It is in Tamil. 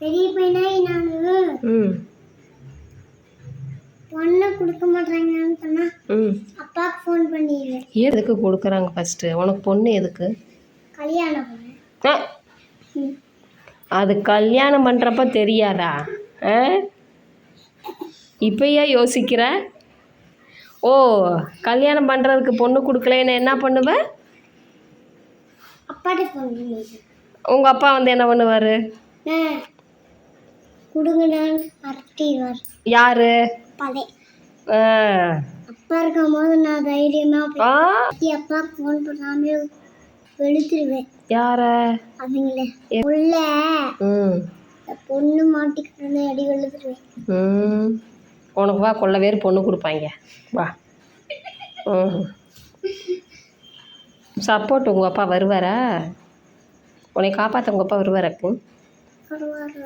பெரிய பையனாய் நான் ம். பொண்ணை கொடுக்க மாட்டாங்கன்னு சொன்னா ம். அப்பாவுக்கு ஃபோன் பண்ணிடுவேன் ஏன் எதுக்கு கொடுக்குறாங்க ஃபஸ்ட்டு உனக்கு பொண்ணு எதுக்கு? கல்யாணம் பண்ண. ஆ. அது கல்யாணம் பண்ணுறப்ப தெரியாதா? ஆ? இப்பயா யோசிக்கிற? ஓ கல்யாணம் பண்ணுறதுக்கு பொண்ணு கொடுக்கலன்னு என்ன பண்ணுவ? அப்பாட்ட ஃபோன் உங்கள் அப்பா வந்து என்ன பண்ணுவார்? நான் கொடுங்கடான்னு அரட்டிடுவார். யார்? ஆ. அப்பா இருக்கும் போது நான் தைரியமா போய் அப்பாவுக்கு ஃபோன் பண்ணாமே வெளுத்துருவேன். யார? அவங்கள. உள்ள பொண்ணு மாட்டிக்கிட்டு அடி வெளுத்துருவேன். ம். உனக்கு வா கொள்ள பேர் பொண்ணு கொடுப்பாங்க. வா. ம். சப்போர்ட் உங்கள் அப்பா வருவாரா? உன்னை காப்பாற்ற உங்கள் அப்பா வருவாராக்கும் வருவாரு.